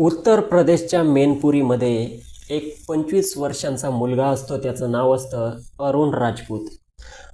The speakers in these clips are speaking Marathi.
उत्तर प्रदेशच्या मेनपुरीमध्ये एक पंचवीस वर्षांचा मुलगा असतो त्याचं नाव असतं अरुण राजपूत.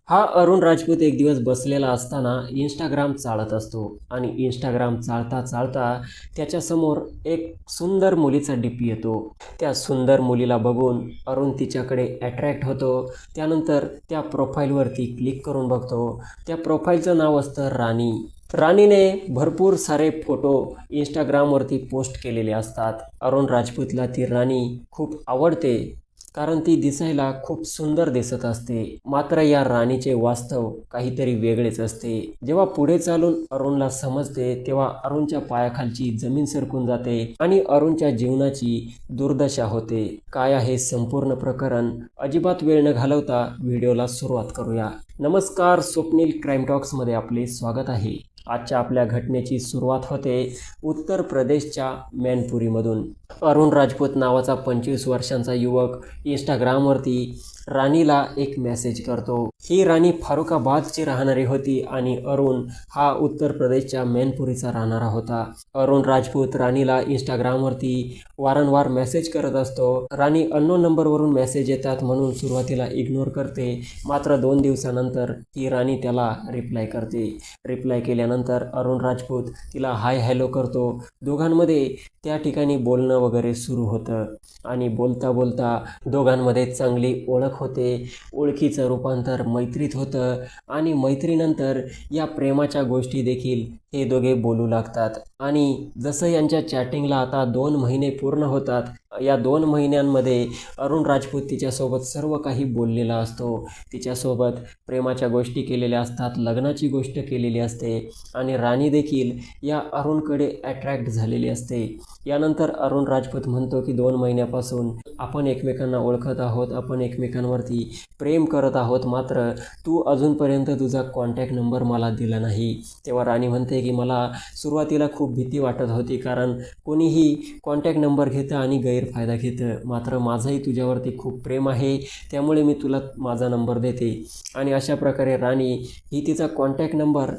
हा अरुण राजपूत एक दिवस बसलेला असताना इंस्टाग्राम चालत असतो आणि इंस्टाग्राम चालता चालता त्याच्यासमोर एक सुंदर मुलीचा डी पी येतो. त्या सुंदर मुलीला बघून अरुण तिच्याकडे अट्रॅक्ट होतो. त्यानंतर त्या प्रोफाईलवरती क्लिक करून बघतो. त्या प्रोफाईलचं नाव असतं राणी. राणीने भरपूर सारे फोटो इंस्टाग्रामवरती पोस्ट केलेले असतात. अरुण राजपूतला ती राणी खूप आवडते. कारण ती दिसायला खूप सुंदर दिसत असते. मात्र या राणीचे वास्तव काहीतरी वेगळेच असते. जेव्हा पुढे चालून अरुणला समजते तेव्हा अरुणच्या पायाखालची जमीन सरकून जाते आणि अरुणच्या जीवनाची दुर्दशा होते. काय आहे संपूर्ण प्रकरण? अजिबात वेळ न घालवता व्हिडिओला सुरुवात करूया. नमस्कार स्वप्नील क्राईम टॉक्समध्ये आपले स्वागत आहे. आजच्या आपल्या घटनेची सुरुवात होते उत्तर प्रदेशच्या मैनपुरीमधून. अरुण राजपूत नावाचा पंचवीस वर्षांचा युवक इंस्टाग्रामवरती राणीला एक मेसेज करतो. ही राणी फारुखाबादची राहणारी होती आणि अरुण हा उत्तर प्रदेशच्या मैनपुरीचा राहणारा होता. अरुण राजपूत राणीला इंस्टाग्रामवरती वारंवार मेसेज करत असतो. राणी अननोन नंबरवरून मेसेज येतात म्हणून सुरुवातीला इग्नोर करते. मात्र दोन दिवसानंतर ही राणी त्याला रिप्लाय करते. रिप्लाय केल्यानंतर अरुण राजपूत तिला हाय हॅलो करतो. दोघांमध्ये त्या ठिकाणी बोलणं वगैरे सुरू होतं. आणि बोलता बोलता दोघांमध्ये चांगली ओळख होते ओळखीचं रूपांतर मैत्रीत होतं आणि मैत्रीनंतर या प्रेमाच्या गोष्टी देखील हे दोघे बोलू लागतात. आणि जसं यांच्या चॅटिंगला आता दोन महिने पूर्ण होतात या दोन महिन्यांमध्ये अरुण राजपूत तिच्यासोबत सर्व काही बोललेला असतो. तिच्यासोबत प्रेमाच्या गोष्टी केलेल्या असतात लग्नाची गोष्ट केलेली असते आणि राणी देखील या अरुणकडे अट्रॅक्ट झालेली असते. यानंतर अरुण राजपूत म्हणतो की दोन महिन्यापासून आपण एकमेकांना ओळखत आहोत आपण एकमेकांवरती प्रेम करत आहोत मात्र तू अजूनपर्यंत तुझा कॉन्टॅक्ट नंबर मला दिला नाही. तेव्हा राणी म्हणते की मला सुरुवातीला खूप भीती वाटत होती कारण कोणीही कॉन्टॅक्ट नंबर घेतं आणि गैरफायदा घेतं. मात्र माझंही तुझ्यावरती खूप प्रेम आहे त्यामुळे मी तुला माझा नंबर देते. आणि अशा प्रकारे राणी ही तिचा कॉन्टॅक्ट नंबर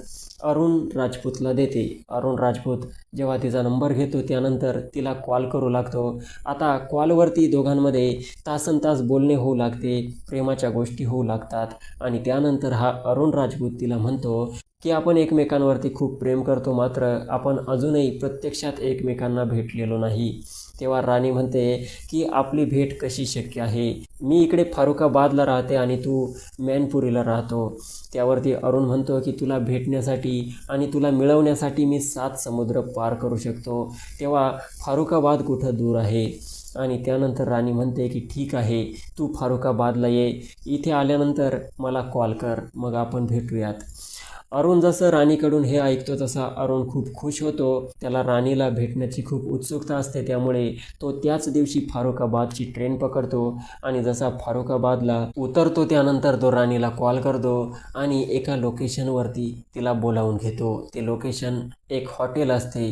अरुण राजपूतला देते. अरुण राजपूत जेव्हा तिचा नंबर घेतो त्यानंतर तिला कॉल करू लागतो. आता कॉलवरती दोघांमध्ये तासन तास बोलणे होऊ लागते प्रेमाच्या गोष्टी होऊ लागतात. आणि त्यानंतर हा अरुण राजपूत तिला म्हणतो की आपण एकमेकांवरती खूप प्रेम करतो मात्र आपण अजूनही प्रत्यक्षात एकमेकांना भेटलेलो नाही. तेव्हा राणी म्हणते की आपली भेट कशी शक्य आहे? मी इकडे फारुखाबादला राहते आणि तू मॅनपुरीला राहतो. त्यावरती अरुण म्हणतो की तुला भेटण्यासाठी आणि तुला मिळवण्यासाठी मी सात समुद्र पार करू शकतो. तेव्हा फारुखाबाद कुठं दूर आहे? आणि त्यानंतर राणी म्हणते की ठीक आहे तू फारुखाबादला ये. इथे आल्यानंतर मला कॉल कर. मग आपण भेटूयात. अरुण जसं राणीकडून हे ऐकतो तसा अरुण खूप खुश होतो. त्याला राणीला भेटण्याची खूप उत्सुकता असते त्यामुळे तो त्याच दिवशी फारुखाबादची ट्रेन पकडतो आणि जसा फारुखाबादला उतरतो त्यानंतर तो राणीला कॉल करतो आणि एका लोकेशनवरती तिला बोलावून घेतो. ते लोकेशन एक हॉटेल असते.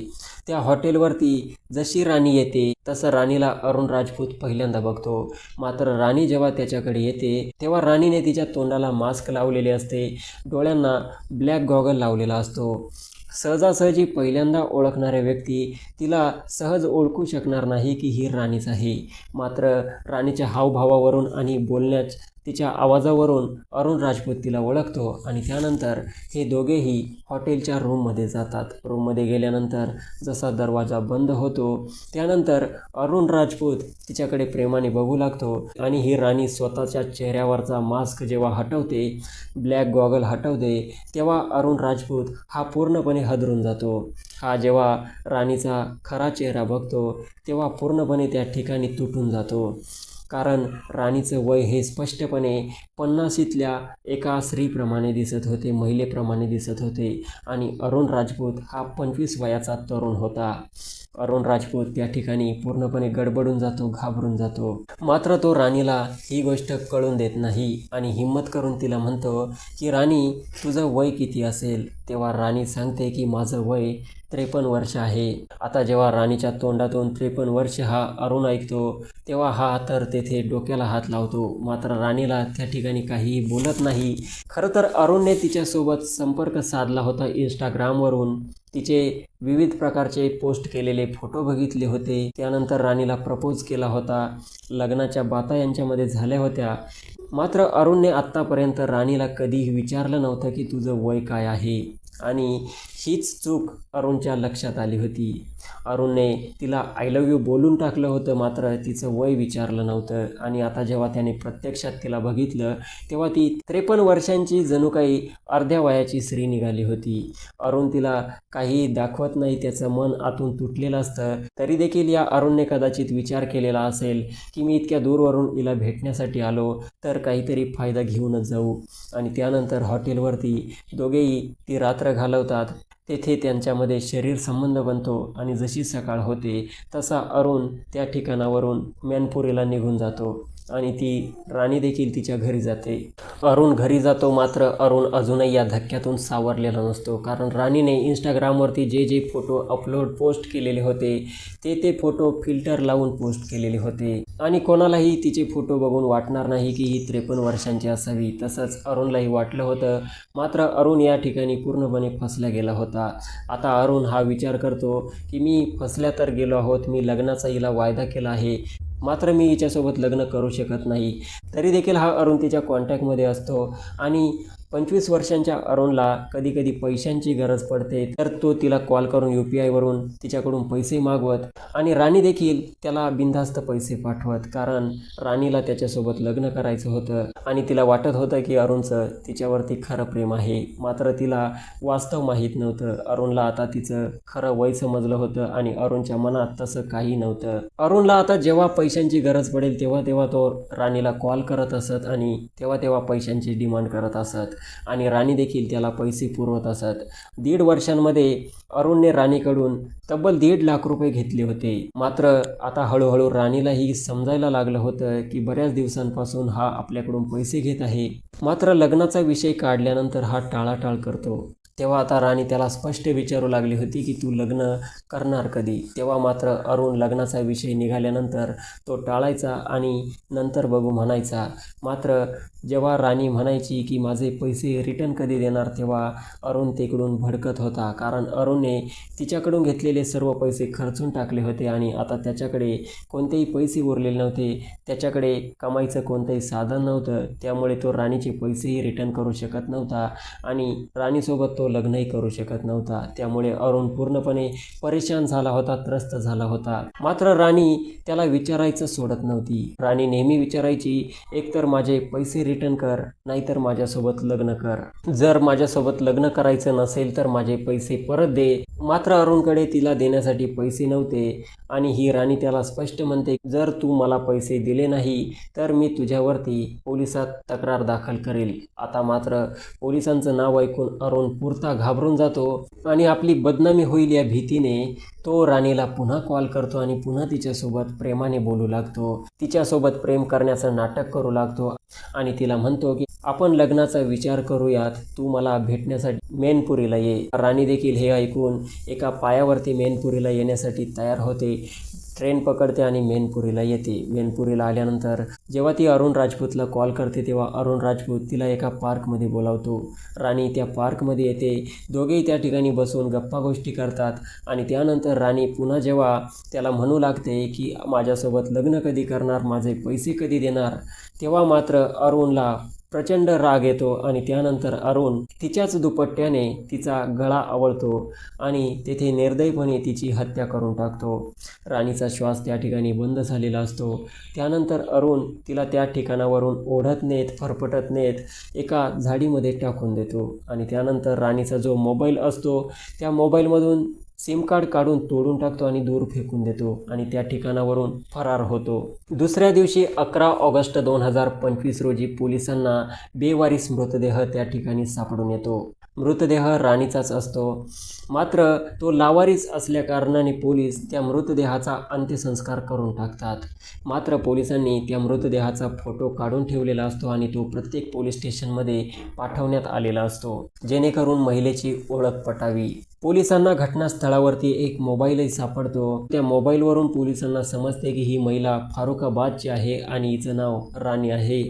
त्या हॉटेलवरती जशी राणी येते तसं राणीला अरुण राजपूत पहिल्यांदा बघतो. मात्र राणी जेव्हा त्याच्याकडे येते तेव्हा राणीने तिच्या तोंडाला मास्क लावलेले असते. डोळ्यांना ब्लॅक गॉगल लावलेला असतो. सहजासहजी पहिल्यांदा ओळखणाऱ्या व्यक्ती तिला सहज ओळखू शकणार नाही की ही राणीच आहे. मात्र राणीच्या हावभावावरून आणि बोलण्याच तिच्या आवाजावरून अरुण राजपूत तिला ओळखतो आणि त्यानंतर हे दोघेही हॉटेलच्या रूममध्ये जातात. रूममध्ये गेल्यानंतर जसा दरवाजा बंद होतो त्यानंतर अरुण राजपूत तिच्याकडे प्रेमाने बघू लागतो आणि ही राणी स्वतःच्या चेहऱ्यावरचा मास्क जेव्हा हटवते ब्लॅक गॉगल हटवते तेव्हा अरुण राजपूत हा पूर्णपणे हदरून जातो. हा जेव्हा राणीचा खरा चेहरा बघतो तेव्हा पूर्णपणे त्या ठिकाणी तुटून जातो. कारण राणीचं वय हे स्पष्टपणे पन्नासीतल्या एका स्त्रीप्रमाणे दिसत होते महिलेप्रमाणे दिसत होते. आणि अरुण राजपूत हा पंचवीस वयाचा तरुण होता. अरुण राजपूत त्या ठिकाणी पूर्णपणे गडबडून जातो घाबरून जातो. मात्र तो राणीला ही गोष्ट कळून देत नाही आणि हिंमत करून तिला म्हणतो की राणी तुझं वय किती असेल? तेव्हा राणी सांगते की माझं वय त्रेपन्न वर्ष आहे. आता जेव्हा राणीच्या तोंडातून त्रेपन्न वर्ष हा अरुण ऐकतो तेव्हा हा तर तेथे डोक्याला हात लावतो. मात्र राणीला त्या ठिकाणी काहीही बोलत नाही. खरं तर अरुणने तिच्यासोबत संपर्क साधला होता इंस्टाग्रामवरून. तिचे विविध प्रकारचे पोस्ट केलेले फोटो बघितले होते. त्यानंतर राणीला प्रपोज केला होता. लग्नाच्या बाता यांच्यामध्ये झाल्या होत्या. मात्र अरुणने आत्तापर्यंत राणीला कधीही विचारलं नव्हतं की तुझं वय काय आहे. आणि हीच चूक अरुणच्या लक्षात आली होती. अरुणने तिला आय लव्ह यू बोलून टाकलं होतं मात्र तिचं वय विचारलं नव्हतं. आणि आता जेव्हा त्याने प्रत्यक्षात तिला बघितलं तेव्हा ती त्रेपन्न वर्षांची जणू काही अर्ध्या वयाची स्त्री निघाली होती. अरुण तिला काही दाखवत नाही त्याचं मन आतून तुटलेलं असतं. तरी देखील या अरुणने कदाचित विचार केलेला असेल की मी इतक्या दूरवरून हिला भेटण्यासाठी आलो तर काहीतरी फायदा घेऊनच जाऊ. आणि त्यानंतर हॉटेलवरती दोघेही ती रात्र घालवतात. तेथे त्यांच्यामध्ये शरीर संबंध बनतो आणि जशी सकाळ होते तसा अरुण त्या ठिकाणावरून मॅनपुरीला निघून जातो. आणि ती राणी देखील तिच्या घरी जाते. अरुण घरी जातो मात्र अरुण अजूनही या धक्क्यातून सावरलेला नसतो. कारण राणीने इंस्टाग्रामवरती जे जे फोटो अपलोड पोस्ट केलेले होते ते ते फोटो फिल्टर लावून पोस्ट केलेले होते. आणि कोणालाही तिचे फोटो बघून वाटणार नाही की ही त्रेपन्न वर्षांची असावी. तसंच अरुणलाही वाटलं होतं मात्र अरुण या ठिकाणी पूर्णपणे फसला गेला होता. आता अरुण हा विचार करतो की मी फसल्या तर गेलो आहोत मी लग्नाचा हिला वायदा केला आहे मात्र मी हिच्यासोबत लग्न करू शकत नाही. तरी देखील हा अरुण तिच्या कॉन्टॅक्टमध्ये असतो. आणि पंचवीस वर्षांच्या अरुणला कधी कधी पैशांची गरज पडते तर तो तिला कॉल करून यू पी आयवरून तिच्याकडून पैसे मागवत आणि राणी देखील त्याला बिनधास्त पैसे पाठवत कारण राणीला त्याच्यासोबत लग्न करायचं होतं आणि तिला वाटत होतं की अरुणचं तिच्यावरती खरं प्रेम आहे. मात्र तिला वास्तव माहीत नव्हतं. अरुणला आता तिचं खरं वय समजलं होतं आणि अरुणच्या मनात तसं काही नव्हतं. अरुणला आता जेव्हा पैशांची गरज पडेल तेव्हा तेव्हा तो राणीला कॉल करत असत आणि तेव्हा तेव्हा पैशांची डिमांड करत असत. आणि राणी देखील त्याला पैसे पुरवत असत. दीड वर्षांमध्ये अरुणने राणीकडून तब्बल दीड लाख रुपये घेतले होते. मात्र आता हळूहळू राणीलाही समजायला लागलं होतं की बऱ्याच दिवसांपासून हा आपल्याकडून पैसे घेत आहे. मात्र लग्नाचा विषय काढल्यानंतर हा टाळाटाळ करतो. तेव्हा आता राणी त्याला स्पष्ट विचारू लागली होती की तू लग्न करणार कधी? तेव्हा मात्र अरुण लग्नाचा विषय निघाल्यानंतर तो टाळायचा आणि नंतर बघू म्हणायचा. मात्र जेव्हा राणी म्हणायची की माझे पैसे रिटर्न कधी देणार तेव्हा अरुण तिकडून भडकत होता. कारण अरुणने तिच्याकडून घेतलेले सर्व पैसे खर्चून टाकले होते आणि आता त्याच्याकडे कोणतेही पैसे उरलेले नव्हते. त्याच्याकडे कमाईचं कोणतंही साधन नव्हतं. त्यामुळे तो राणीचे पैसेही रिटर्न करू शकत नव्हता आणि राणीसोबत तो तो लग्नही करू शकत नव्हता. त्यामुळे अरुण पूर्णपणे परेशान झाला होता त्रस्त झाला होता. मात्र राणी त्याला विचारायचं सोडत नव्हती. राणी नेहमी विचारायची एकतर माझे पैसे रिटर्न कर नाहीतर माझ्यासोबत लग्न कर. जर माझ्यासोबत लग्न करायचं नसेल तर माझे पैसे परत दे. मात्र अरुणकडे तिला देण्यासाठी पैसे नव्हते आणि ही राणी त्याला स्पष्ट म्हणते जर तू मला पैसे दिले नाही तर मी तुझ्यावरती पोलिसात तक्रार दाखल करेल. आता मात्र पोलिसांचं नाव ऐकून अरुण पूर्ण पुरता घाबरून जातो आणि आपली बदनामी होईल या भीतीने तो राणीला पुन्हा कॉल करतो आणि पुन्हा तिच्यासोबत प्रेमाने बोलू लागतो. तिच्यासोबत प्रेम करण्याचं नाटक करू लागतो आणि तिला म्हणतो की आपण लग्नाचा विचार करूयात. तू मला भेटण्यासाठी मेनपुरीला ये. राणी देखील हे ऐकून एका पायावरती मेनपुरीला येण्यासाठी तयार होते. ट्रेन पकडते आणि मेनपुरीला येते. मेनपुरीला आल्यानंतर जेव्हा ती अरुण राजपूतला कॉल करते तेव्हा अरुण राजपूत तिला एका पार्कमध्ये बोलावतो. राणी त्या पार्कमध्ये येते. दोघेही त्या ठिकाणी बसून गप्पा गोष्टी करतात आणि त्यानंतर राणी पुन्हा जेव्हा त्याला म्हणू लागते की माझ्यासोबत लग्न कधी करणार माझे पैसे कधी देणार तेव्हा मात्र अरुणला प्रचंड राग येतो आणि त्यानंतर अरुण तिच्याच दुपट्ट्याने तिचा गळा आवळतो आणि तेथे निर्दयपणे तिची हत्या करून टाकतो. राणीचा श्वास त्या ठिकाणी बंद झालेला असतो. त्यानंतर अरुण तिला त्या ठिकाणावरून ओढत नेत फरफटत नेत एका झाडीमध्ये टाकून देतो. आणि त्यानंतर राणीचा जो मोबाईल असतो त्या मोबाईलमधून सिम कार्ड काढून तोडून टाकतो आणि दूर फेकून देतो आणि त्या ठिकाणावरून फरार होतो. दुसऱ्या दिवशी अकरा ऑगस्ट दोन हजार पंचवीस रोजी पोलिसांना बेवारीस मृतदेह त्या ठिकाणी सापडून येतो. मृतदेह राणीचाच असतो. मात्र तो लावारीच असल्याकारणाने पोलीस त्या मृतदेहाचा अंत्यसंस्कार करून टाकतात. मात्र पोलिसांनी त्या मृतदेहाचा फोटो काढून ठेवलेला असतो आणि तो प्रत्येक पोलीस स्टेशनमध्ये पाठवण्यात आलेला असतो जेणेकरून महिलेची ओळख पटावी. पोलिसांना घटनास्थळावरती एक मोबाईलही सापडतो. त्या मोबाईलवरून पोलिसांना समजते की ही महिला फारुखाबादची आहे आणि हिचं नाव राणी आहे.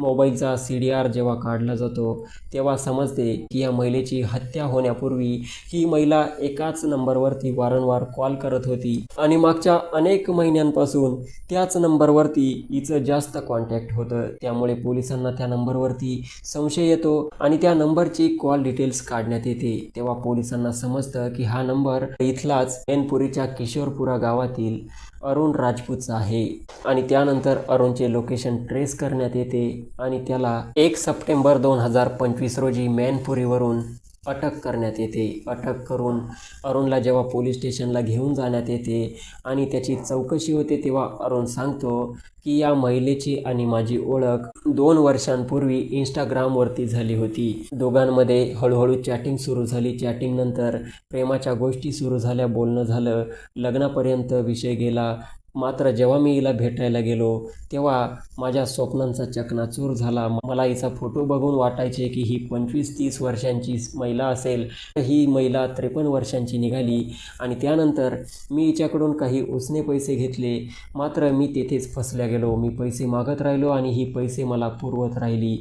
मोबाईलचा सी डी आर जेव्हा काढला जातो तेव्हा समजते की या महिलेची हत्या होण्यापूर्वी ही महिला एकाच नंबरवरती वारंवार कॉल करत होती. आणि मागच्या अनेक महिन्यांपासून त्याच नंबरवरती हिचं जास्त कॉन्टॅक्ट होतं. त्यामुळे पोलिसांना त्या नंबरवरती संशय येतो आणि त्या नंबरची कॉल डिटेल्स काढण्यात येते. तेव्हा पोलिसांना समजतं की हा नंबर इथलाच एनपुरीच्या किशोरपुरा गावातील अरुण राजपूतचा आहे. आणि त्यानंतर अरुणचे लोकेशन ट्रेस करण्यात येते. आणि त्याला एक सप्टेंबर दोन हजार पंचवीस रोजी मॅनपुरीवरून अटक करण्यात येते. अटक करून अरुणला जेव्हा पोलीस स्टेशनला घेऊन जाण्यात येते आणि त्याची चौकशी होते तेव्हा अरुण सांगतो की या महिलेची आणि माझी ओळख दोन वर्षांपूर्वी इंस्टाग्रामवरती झाली होती. दोघांमध्ये हळूहळू चॅटिंग सुरू झाली. चॅटिंगनंतर प्रेमाच्या गोष्टी सुरू झाल्या बोलणं झालं लग्नापर्यंत विषय गेला. मात्र जेव्हा मी हिला भेटायला गेलो तेव्हा माझ्या स्वप्नांचा चकनाचूर झाला. मला हिचा फोटो बघून वाटायचे की ही पंचवीस तीस वर्षांची महिला असेल ही महिला त्रेपन्न वर्षांची निघाली आणि त्यानंतर मी हिच्याकडून काही उसने पैसे घेतले. मात्र मी तेथेच फसल्या गेलो. मी पैसे मागत राहिलो आणि ही पैसे मला पुरवत राहिली.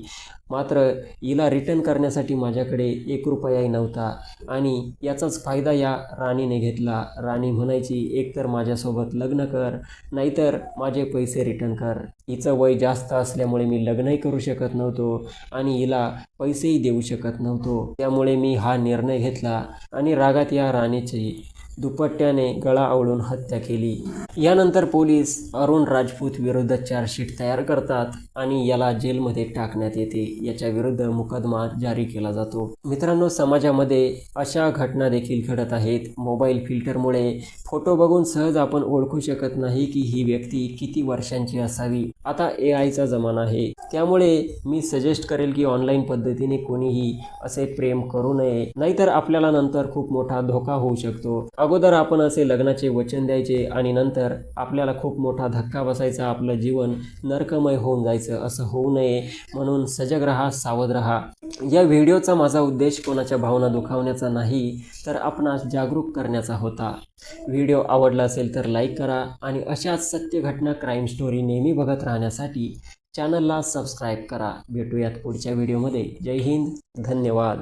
मात्र हिला रिटर्न करण्यासाठी माझ्याकडे एक रुपयाही नव्हता आणि याचाच फायदा या राणीने घेतला. राणी म्हणायची एकतर माझ्यासोबत लग्न कर नाहीतर माझे पैसे रिटर्न कर. हिचं वय जास्त असल्यामुळे मी लग्नही करू शकत नव्हतो आणि हिला पैसेही देऊ शकत नव्हतो. त्यामुळे मी हा निर्णय घेतला आणि रागात या राणीची दुपट्ट्याने गळा आवळून हत्या केली. यानंतर पोलीस अरुण राजपूत विरुद्ध चार्जशीट तयार करतात आणि याला जेलमध्ये टाकण्यात येते. याच्या विरुद्ध मुकदमा जारी केला जातो. मित्रांनो समाजामध्ये अशा घटना देखील घडत आहेत. मोबाईल फिल्टरमुळे फोटो बघून सहज आपण ओळखू शकत नाही की ही व्यक्ती किती वर्षांची असावी. आता ए आयचा जमाना आहे. त्यामुळे मी सजेस्ट करेल की ऑनलाईन पद्धतीने कोणीही असे प्रेम करू नये. नाहीतर आपल्याला नंतर खूप मोठा धोका होऊ शकतो. अगोदर आपण असे लग्नाचे वचन द्यायचे आणि नंतर आपल्याला खूप मोठा धक्का बसायचा आपलं जीवन नरकमय होऊन जायचं असं होऊ नये म्हणून सजग राहा सावध राहा. या व्हिडिओचा माझा उद्देश कोणाच्या भावना दुखावण्याचा नाही तर आपणास जागरूक करण्याचा होता. व्हिडिओ आवडला असेल तर लाईक करा आणि अशाच सत्य घटना क्राईम स्टोरी नेहमी बघत राहण्यासाठी चॅनलला सबस्क्राईब करा. भेटूयात पुढच्या व्हिडिओमध्ये. जय हिंद. धन्यवाद.